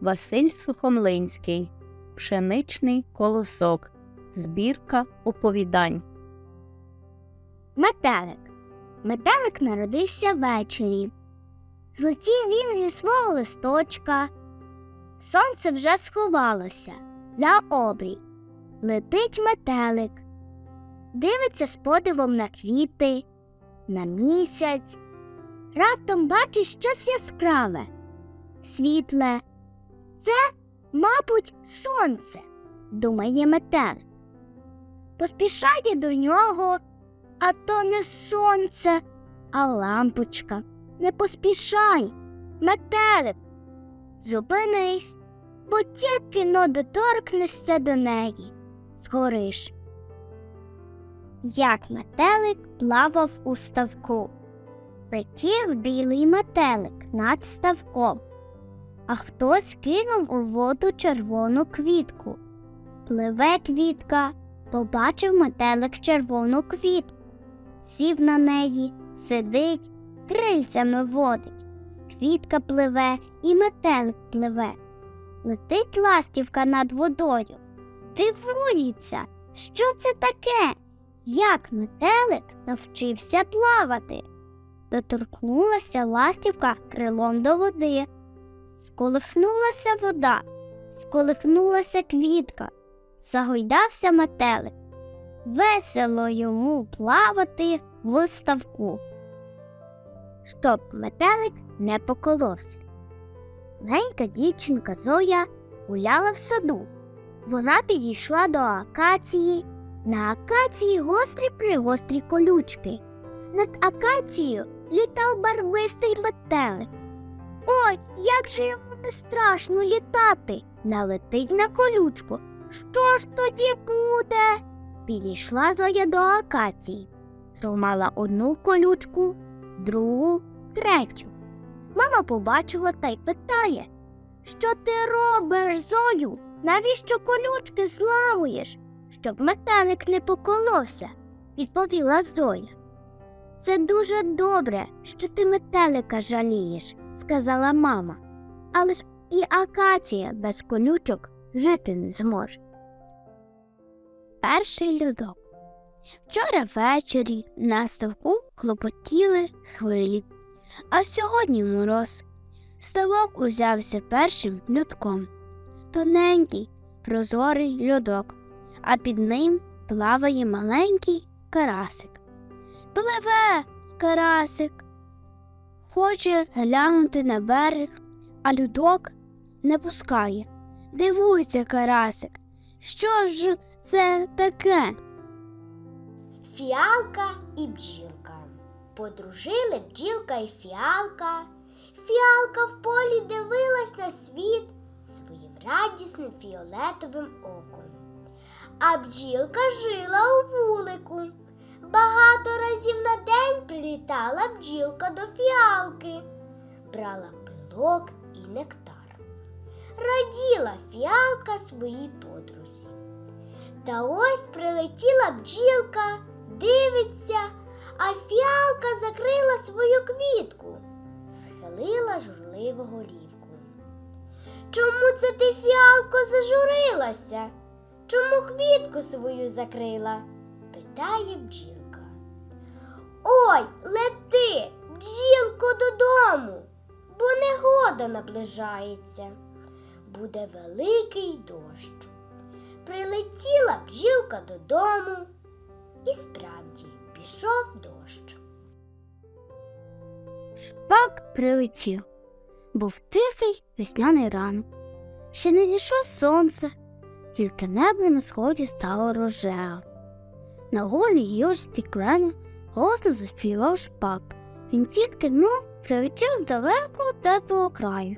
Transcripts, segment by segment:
Василь Сухомлинський Пшеничний колосок. Збірка оповідань. Метелик. Метелик народився ввечері. Злетів він зі свого листочка. Сонце вже сховалося за обрій. Летить метелик. Дивиться з подивом на квіти, на місяць. Раптом бачить щось яскраве, світле. Це, мабуть, сонце, думає метелик. Поспішає до нього, а то не сонце, а лампочка. Не поспішай, метелик. Зупинись, бо тільки но доторкнешся до неї. Згориш. Як метелик плавав у ставку. Летів білий метелик над ставком, а хтось кинув у воду червону квітку. Пливе квітка, побачив метелик червону квітку, сів на неї, сидить, крильцями водить. Квітка пливе і метелик пливе. Летить ластівка над водою. Дивується, що це таке? Як метелик навчився плавати? Доторкнулася ластівка крилом до води. Сколихнулася вода, сколихнулася квітка, загойдався метелик. Весело йому плавати в ставку. Щоб метелик не поколовся. Маленька дівчинка Зоя гуляла в саду. Вона підійшла до акації. На акації гострі пригострі колючки. Над акацією літав барвистий метелик. Ой, як же не страшно літати. Налетить на колючку. Що ж тоді буде? Підійшла Зоя до акації. Зламала одну колючку, другу, третю. Мама побачила та й питає, що ти робиш, Зою? Навіщо колючки зламуєш? Щоб метелик не поколовся, відповіла Зоя. Це дуже добре, що ти метелика жалієш, сказала мама. Але ж і акація без колючок жити не зможе. Перший льодок. Вчора ввечері на ставку хлопотіли хвилі, а сьогодні мороз. Ставок узявся першим льодком. Тоненький, прозорий льодок, а під ним плаває маленький карасик. Пливе карасик. Хоче глянути на берег, а льодок не пускає. Дивується карасик. Що ж це таке? Фіалка і бджілка. Подружили бджілка і фіалка. Фіалка в полі дивилась на світ своїм радісним фіолетовим оком. А бджілка жила у вулику. Багато разів на день прилітала бджілка до фіалки, брала пилок нектар. Раділа фіалка своїй подрузі. Та ось прилетіла бджілка, дивиться, а фіалка закрила свою квітку, схилила журливо голівку. Чому це ти, фіалко, зажурилася? Чому квітку свою закрила? питає бджілка. Ой, лети, бджілко, додому, бо негода наближається. Буде великий дощ. Прилетіла бджілка додому, і справді пішов дощ. Шпак прилетів. Був тихий весняний ранок. Ще не зійшло сонце, тільки небо на сході стало рожевим. На голій гілочці клена голосно заспівав шпак. Він тільки ну прилетів з далекого теплого краю.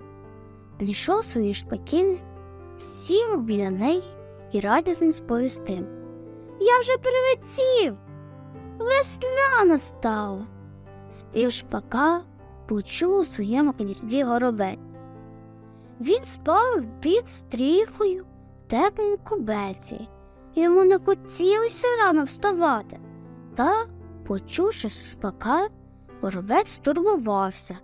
Знайшов свої шпакіни, сів біля неї і радісно сповістив. Я вже прилетів. Весна настала. Спів шпака почув у своєму гнізді горобець. Він спав під стріхою в теплому кубеці. Йому не хотілося рано вставати. Та, почувши спака, горобець турбувався.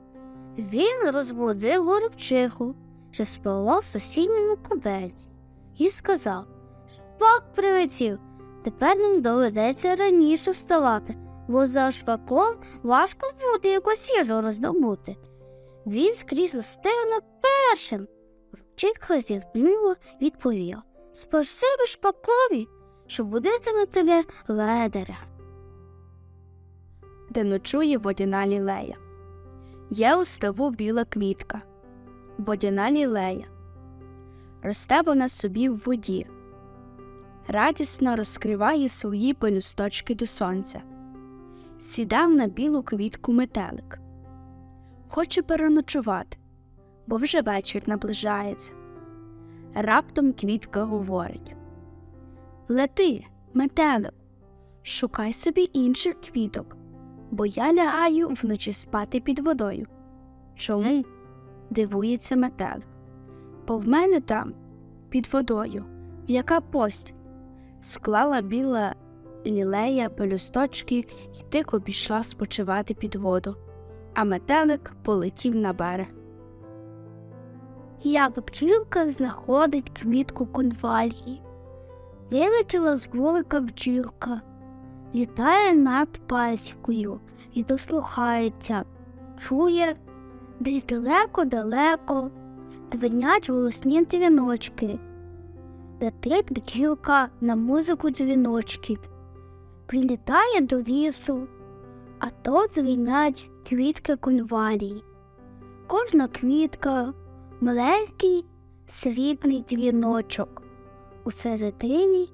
Він розбудив горобчиху що спливав в сусідньому кубельці, і сказав Шпак прилетів. Тепер нам доведеться раніше вставати, бо за шпаком важко буде якусь їжу роздобути. Він скрізь стигнув першим. Ручик зіткнуло відповів Спасибі шпакові, що будитиме тебе ледеря. Де ночує водяна лілея. Є у ставу біла квітка, водяна лілея. Росте вона собі в воді, радісно розкриває свої пелюсточки до сонця. Сідав на білу квітку метелик. Хоче переночувати, бо вже вечір наближається. Раптом квітка говорить Лети, метелик, шукай собі інших квіток бо я лягаю вночі спати під водою. Чому? дивується метелик. Бо в мене там, під водою, яка постіль. Склала біла лілея пелюсточки і тихо пішла спочивати під воду, а метелик полетів на берег. Як бджілка знаходить квітку конвалії. Вилетіла з вулика бджілка, літає над пасікою і дослухається, чує, десь далеко-далеко дзвенять голосні дзвіночки. Летить бджілка на музику дзвіночків, прилітає до лісу, а то дзвінять квітки конвалії. Кожна квітка маленький срібний дзвіночок. У середині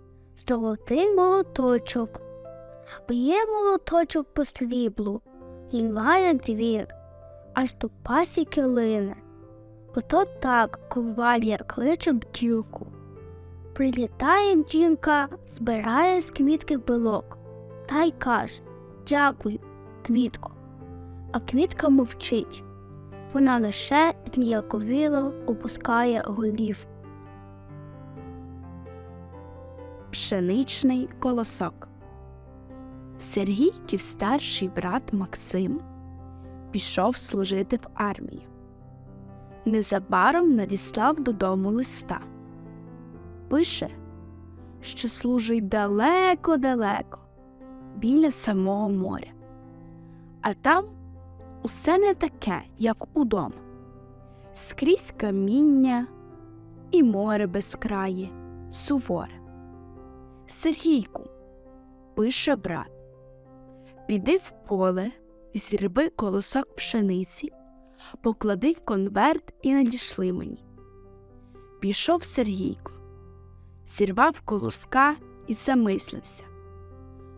золотий молоточок. Б'є молоточок по сріблу і має двір, аж до пасіки лине. Ото так ковалія кличе бджілку. Прилітає бджілка, збирає з квітки пилок та й каже Дякую, квітко. А квітка мовчить. Вона лише зніяковіло опускає голів. Пшеничний колосок. Сергійків старший брат Максим пішов служити в армію. Незабаром надіслав додому листа. Пише, що служить далеко-далеко, біля самого моря. А там усе не таке, як удома. Скрізь каміння і море безкрає, суворе. Сергійку, пише брат, піди в поле, зірби колосок пшениці, поклади в конверт і надішли мені. Пішов Сергійко, зірвав колоска і замислився.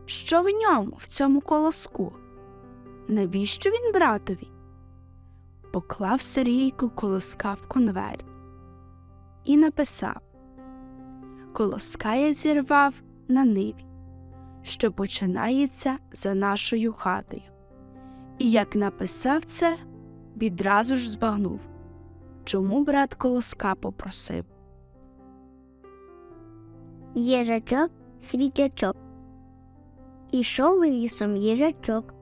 Що в ньому, в цьому колоску? Навіщо він братові? Поклав Сергійко колоска в конверт і написав Колоска я зірвав на ниві, що починається за нашою хатою. І як написав це, відразу ж збагнув, чому брат колоска попросив. Їжачок, світячок. Ішов лісом їжачок,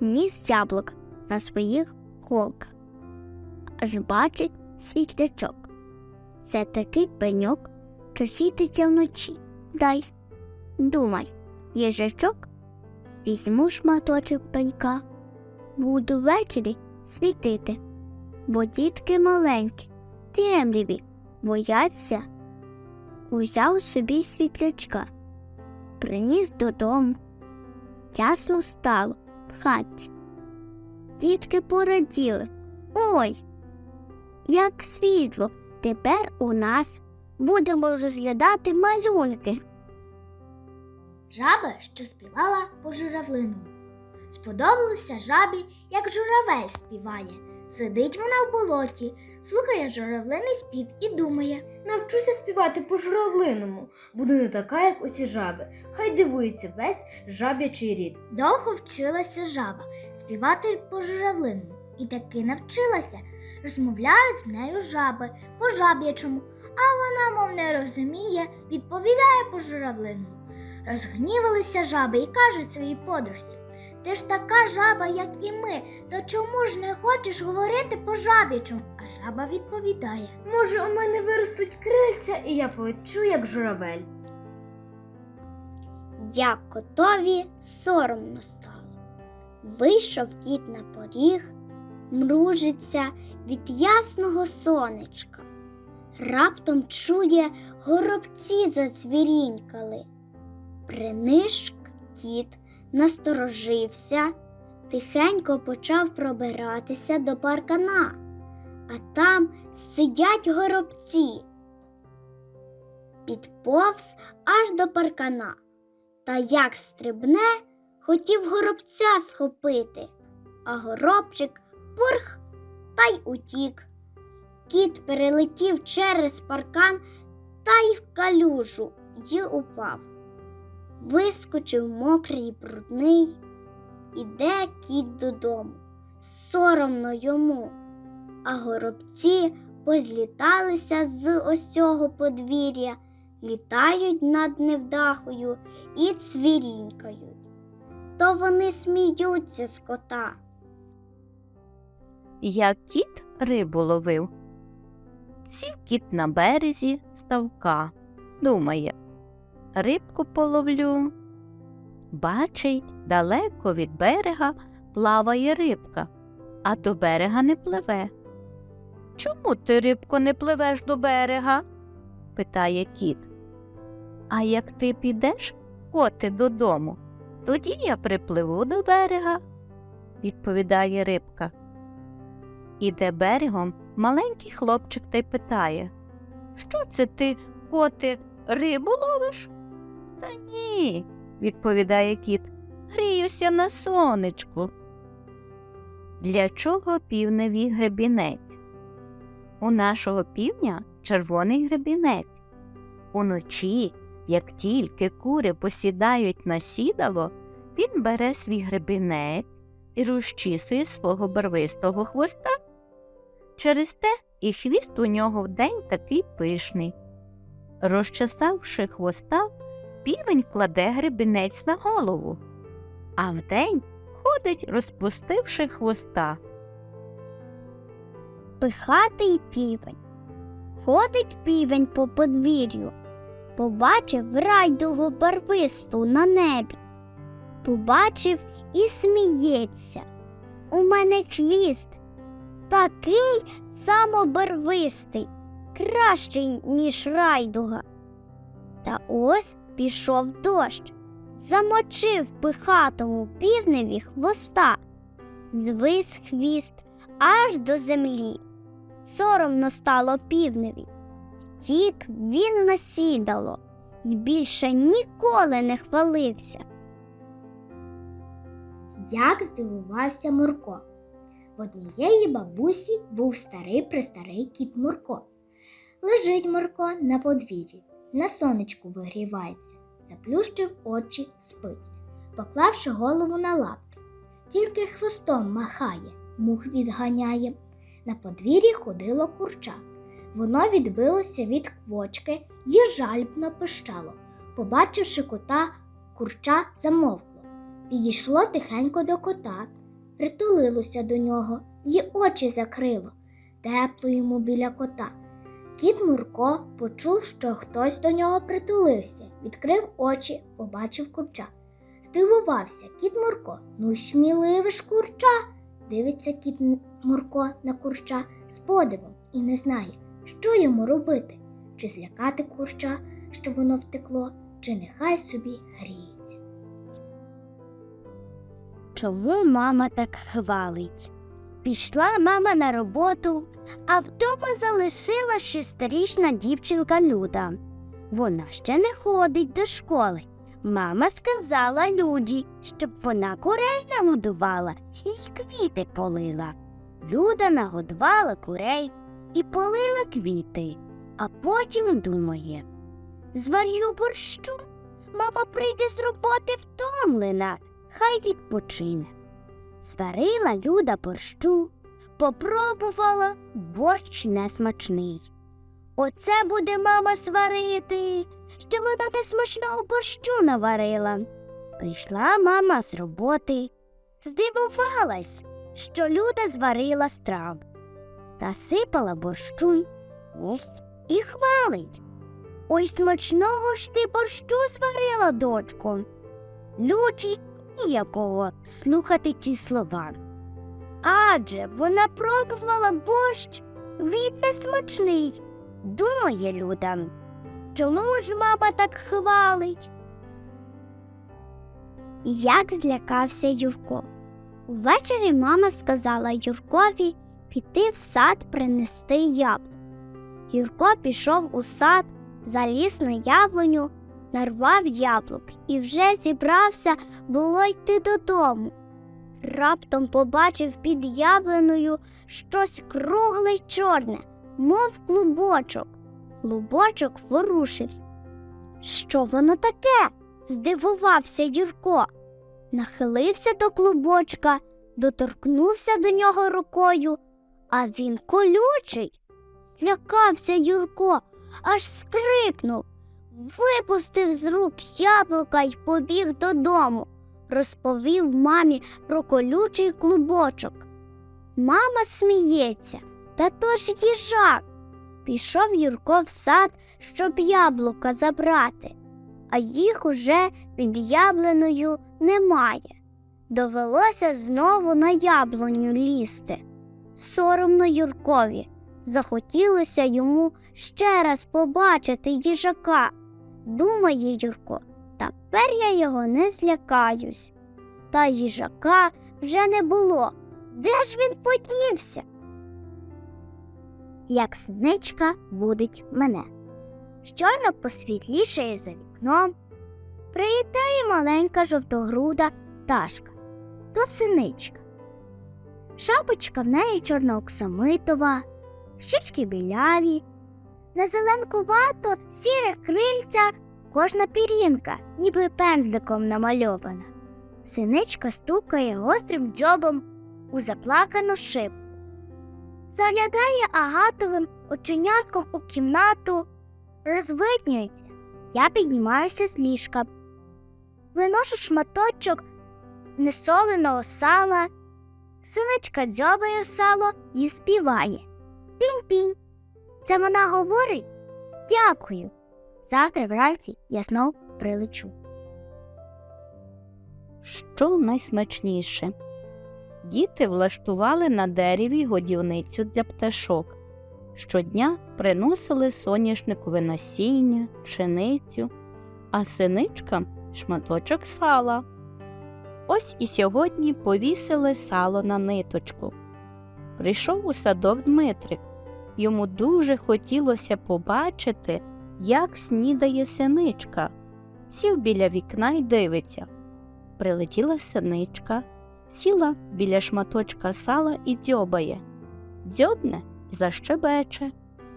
ніс яблук на своїх голках. Аж бачить світлячок. Це такий пеньок, що світиться вночі. Дай, думай, їжачок, візьму шматочок пенька, буду ввечері світити, бо дітки маленькі, темряві, бояться узяв собі світлячка, приніс додому. Ясно стало в хаті. Дітки пораділи. Ой, як світло, тепер у нас будемо розглядати малюнки. Жаба, що співала по журавлиному. Сподобалося жабі, як журавель співає. Сидить вона в болоті, слухає журавлиний спів і думає. Навчуся співати по журавлиному. Буду не така, як усі жаби. Хай дивується весь жаб'ячий рід. Довго вчилася жаба співати по журавлиному і таки навчилася. Розмовляють з нею жаби по жаб'ячому, а вона, мов не розуміє, відповідає по журавлиному. Розгнівалися жаби і кажуть своїй подружці Ти ж така жаба, як і ми, то чому ж не хочеш говорити по жабічому? А жаба відповідає. Може, у мене виростуть крильця, і я полечу, як журавель. Як котові соромно стало. Вийшов кіт на поріг, мружиться від ясного сонечка. Раптом чує, горобці зацвірінькали. Принишк кіт насторожився, тихенько почав пробиратися до паркана, а там сидять горобці. Підповз аж до паркана. Та як стрибне, хотів горобця схопити, а горобчик пурх та й утік. Кіт перелетів через паркан та й в калюжу й упав. Вискочив мокрий й брудний, іде кіт додому. Соромно йому, а горобці позліталися з ось цього подвір'я літають над невдахою і цвірінькають. То вони сміються з кота. Як кіт рибу ловив. Сів кіт на березі ставка, думає, рибку половлю. Бачить, далеко від берега плаває рибка, а до берега не пливе. Чому ти, рибко, не пливеш до берега? питає кіт. А як ти підеш, коти, додому, тоді я припливу до берега, відповідає рибка. Іде берегом маленький хлопчик та й питає Що це ти, коти, рибу ловиш? Та ні, відповідає кіт. Гріюся на сонечку. Для чого півневі гребінець? У нашого півня червоний гребінець. Уночі, як тільки кури посідають на сідало, він бере свій гребінець і розчісує свого барвистого хвоста. Через те і хвіст у нього вдень такий пишний. Розчесавши хвоста, півень кладе гребінець на голову, а вдень ходить, розпустивши хвоста. Пихатий півень. Ходить півень по подвір'ю, побачив райдугу барвисту на небі. Побачив і сміється. У мене хвіст такий самобарвистий, кращий, ніж райдуга. Та ось пішов дощ, замочив пихатому півневі хвоста, звис хвіст аж до землі. Соромно стало півневі. Втік він на сідало і більше ніколи не хвалився. Як здивувався Мурко. В однієї бабусі був старий престарий кіт Мурко. Лежить Мурко на подвір'ї, на сонечку вигрівається, заплющив очі, спить, поклавши голову на лапки. Тільки хвостом махає, мух відганяє. На подвір'ї ходило курча. Воно відбилося від квочки і жальбно пищало. Побачивши кота, курча замовкло. Підійшло тихенько до кота, притулилося до нього й очі закрило. Тепло йому біля кота. Кіт Мурко почув, що хтось до нього притулився, відкрив очі, побачив курча. Здивувався кіт Мурко. Ну, сміливе ж курча. Дивиться кіт Мурко на курча з подивом і не знає, що йому робити, чи злякати курча, що воно втекло, чи нехай собі гріється. Чому мама так хвалить? Пішла мама на роботу, а вдома залишила шестирічна дівчинка Люда. Вона ще не ходить до школи. Мама сказала Люді, щоб вона курей нагодувала і квіти полила. Люда нагодувала курей і полила квіти, а потім думає. Зварю борщу, мама прийде з роботи втомлена, хай відпочине. Зварила Люда борщу, попробувала борщ несмачний. Оце буде мама сварити, що вона несмачного борщу наварила. Прийшла мама з роботи, здивувалась, що люда зварила страву, насипала борщу, їсть і хвалить. Ой, смачного ж ти борщу зварила, дочко. Люті ніякого слухати ті слова. Адже вона пробувала борщ, він не смачний. Думає Люда. Чому ж мама так хвалить? Як злякався Юрко. Увечері мама сказала Юркові піти в сад принести яблук. Юрко пішов у сад, заліз на яблуню, нарвав яблук і вже зібрався було йти додому. Раптом побачив під яблуною щось кругле й чорне, мов клубочок. Клубочок ворушився. Що воно таке? здивувався Юрко. Нахилився до клубочка, доторкнувся до нього рукою, а він колючий. Злякався Юрко, аж скрикнув, випустив з рук яблука й побіг додому, розповів мамі про колючий клубочок. Мама сміється, та то ж їжак. Пішов Юрко в сад, щоб яблука забрати, а їх уже під яблуною немає. Довелося знову на яблуню лізти. Соромно Юркові. Захотілося йому ще раз побачити їжака. Думає Юрко, тепер я його не злякаюсь. Та їжака вже не було. Де ж він подівся? Як синичка будить мене. Щойно посвітлішає за вікном. Приїтає маленька жовтогруда пташка. То синичка. Шапочка в неї чорнооксамитова, щічки біляві, на зеленкувато сірих крильцях кожна пірінка, ніби пензликом намальована. Синичка стукає гострим дзьобом у заплакану шибку. Заглядає агатовим оченятком у кімнату, розвиднюється. Я піднімаюся з ліжка, виношу шматочок несоленого сала. Синичка дзьобає сало і співає. Пінь-пінь. Це вона говорить дякую. Завтра вранці я знов прилечу. Що найсмачніше? Діти влаштували на дереві годівницю для пташок. Щодня приносили соняшникове насіння, пшеницю, а синичкам шматочок сала. Ось і сьогодні повісили сало на ниточку. Прийшов у садок Дмитрик. Йому дуже хотілося побачити, як снідає синичка. Сів біля вікна й дивиться. Прилетіла синичка, сіла біля шматочка сала і дзьобає. Дзьобне і защебече,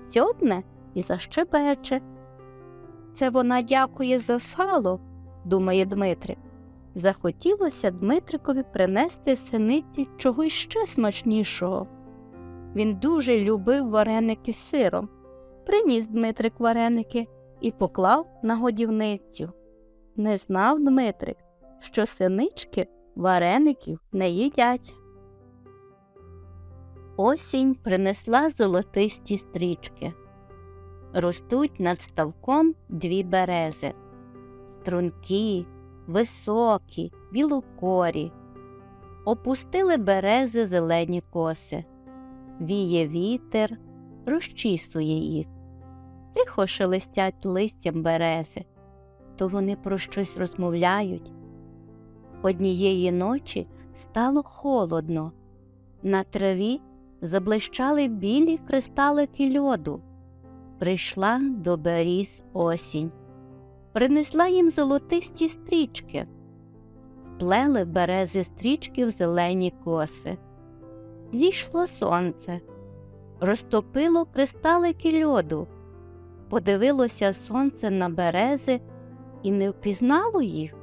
дзьобне і защебече. Це вона дякує за сало, думає Дмитрик. Захотілося Дмитрикові принести синиці чогось ще смачнішого. Він дуже любив вареники з сиром. Приніс Дмитрик вареники і поклав на годівницю. Не знав Дмитрик, що синички вареників не їдять. Осінь принесла золотисті стрічки. Ростуть над ставком дві берези. Стрункі, високі, білокорі. Опустили берези зелені коси. Віє вітер, розчісує їх. Тихо шелестять листям берези, то вони про щось розмовляють. Однієї ночі стало холодно. На траві заблищали білі кристалики льоду. Прийшла до беріз осінь, принесла їм золотисті стрічки, вплели берези стрічки в зелені коси. Зійшло сонце, розтопило кристалики льоду, подивилося сонце на берези і не впізнало їх.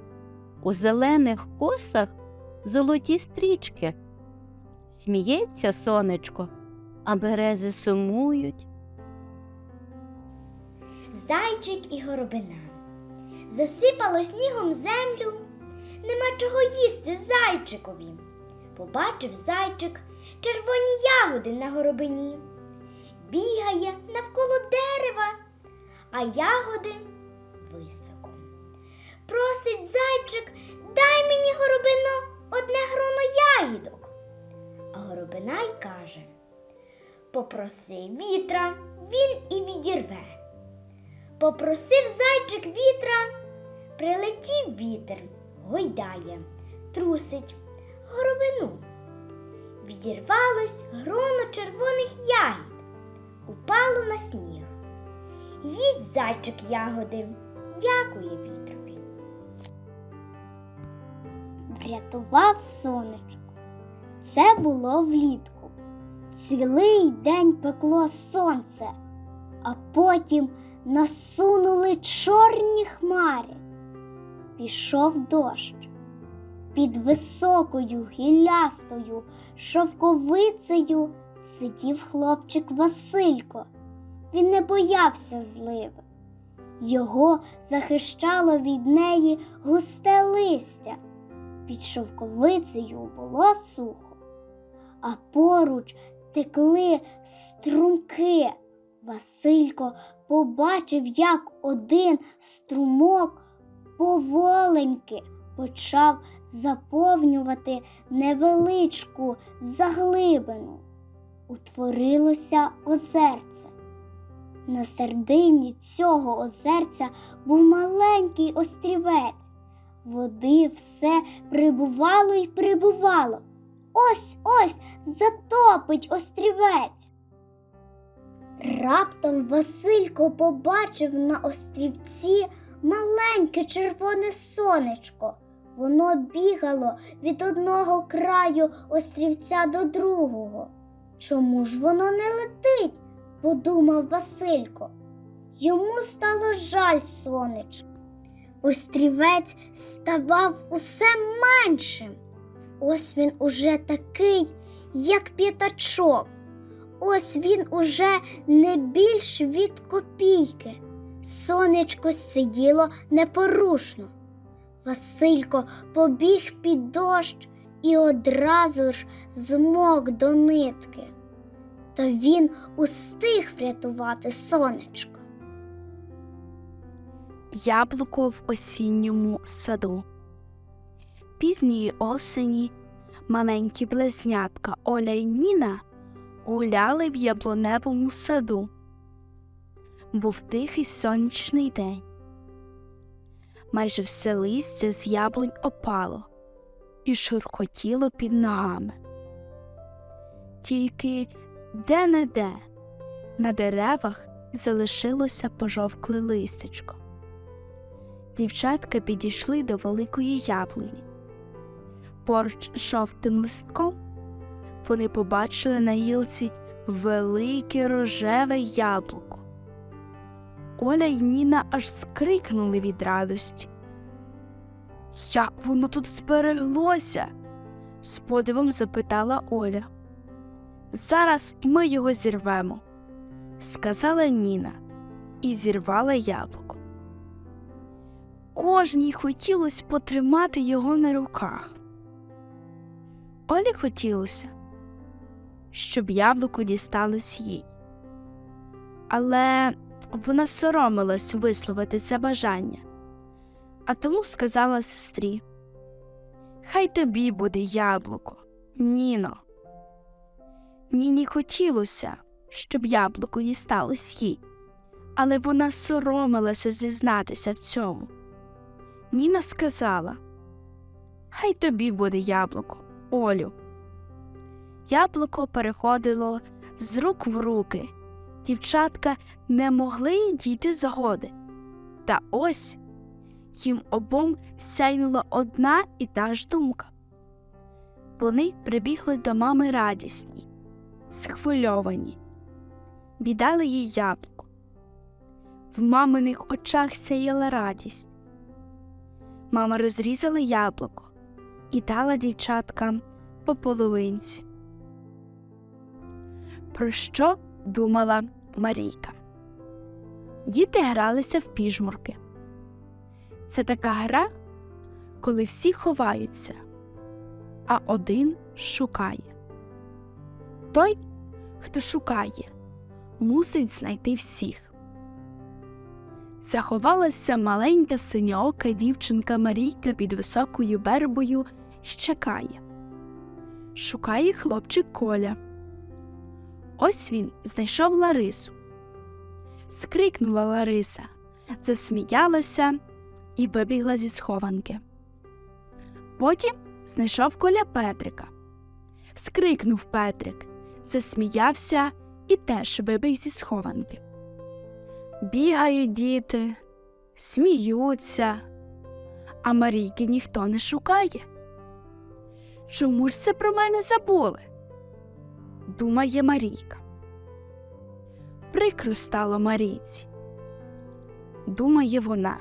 У зелених косах золоті стрічки. Сміється сонечко, а берези сумують. Зайчик і горобина. Засипало снігом землю. Нема чого їсти зайчикові. побачив зайчик червоні ягоди на горобині. Бігає навколо дерева, а ягоди високо. Просить зайчик, дай мені горобино одне гроно ягідок. А горобина й каже Попроси вітра, він і відірве. Попросив зайчик вітра, прилетів вітер, гойдає, трусить горобину. Відірвалось гроно червоних ягід, упало на сніг. Їсть зайчик ягоди, дякує вітрові. Врятував сонечко. Це було влітку. Цілий день пекло сонце, а потім насунули чорні хмари. Пішов дощ. Під високою гіллястою шовковицею сидів хлопчик Василько. Він не боявся зливи. Його захищало від неї густе листя. Під шовковицею було сухо, а поруч текли струмки. Василько побачив, як один струмок поволеньки почав заповнювати невеличку заглибину. Утворилося озерце. На середині цього озерця був маленький острівець. Води все прибувало й прибувало. Ось ось затопить острівець. Раптом Василько побачив на острівці маленьке червоне сонечко. Воно бігало від одного краю острівця до другого. Чому ж воно не летить? подумав Василько. Йому стало жаль сонечка. Острівець ставав усе меншим. Ось він уже такий, як п'ятачок. Ось він уже не більш від копійки. Сонечко сиділо непорушно. Василько побіг під дощ і одразу ж змок до нитки. Та він устиг врятувати сонечко. Яблуко в осінньому саду. Пізньої осені маленькі близнятка Оля й Ніна гуляли в яблуневому саду. Був тихий сонячний день. Майже все листя з яблунь опало і шурхотіло під ногами. Тільки де-не-де на деревах залишилося пожовкле листечко. Дівчатка підійшли до великої яблуні. Поруч жовтим листком вони побачили на гілці велике рожеве яблуко. Оля й Ніна аж скрикнули від радості. Як воно тут збереглося? з подивом запитала Оля. Зараз ми його зірвемо, сказала Ніна і зірвала яблуко. Кожній хотілося потримати його на руках. Олі хотілося, щоб яблуко дісталось їй. Але вона соромилась висловити це бажання, а тому сказала сестрі: Хай тобі буде яблуко, Ніно. Ніні хотілося, щоб яблуко дісталось їй, але вона соромилася зізнатися в цьому. Ніна сказала: Хай тобі буде яблуко, Олю. Яблуко переходило з рук в руки. Дівчатка не могли дійти згоди. Та ось їм обом сяйнула одна і та ж думка. Вони прибігли до мами радісні, схвильовані, віддали їй яблуко. В маминих очах сяяла радість. Мама розрізала яблуко і дала дівчаткам по половинці. Про що думала Марійка? Діти гралися в піжмурки. Це така гра, коли всі ховаються, а один шукає. Той, хто шукає, мусить знайти всіх. Заховалася маленька синьоока дівчинка Марійка під високою вербою й чекає. Шукає хлопчик Коля. Ось він знайшов Ларису. Скрикнула Лариса, засміялася і вибігла зі схованки. Потім знайшов Коля Петрика. Скрикнув Петрик, засміявся і теж вибіг зі схованки. Бігають діти, сміються, а Марійки ніхто не шукає. Чому ж це про мене забули? Думає Марійка. Прикро стало Марійці. Думає вона.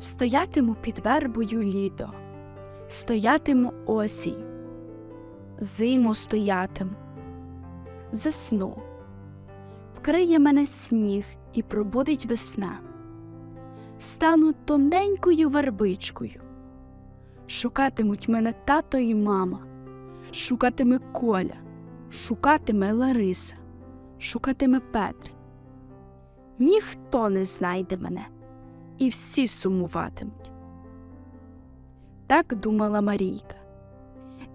Стоятиму під вербою літо, стоятиму осінь, зиму стоятиму, засну, вкриє мене сніг і пробудить весна. Стану тоненькою вербичкою. Шукатимуть мене тато і мама, шукатиме Коля, шукатиме Лариса, шукатиме Петрик. Ніхто не знайде мене, і всі сумуватимуть. Так думала Марійка,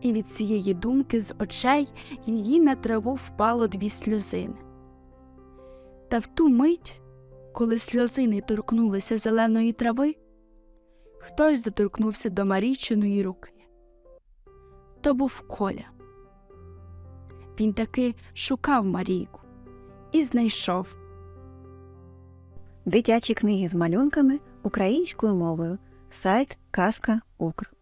і від цієї думки з очей її на траву впало дві сльозини. Та в ту мить, коли сльозини торкнулися зеленої трави, хтось доторкнувся до Марійчиної руки. То був Коля. Він таки шукав Марійку і знайшов. Дитячі книги з малюнками українською мовою. Сайт Казка Укр.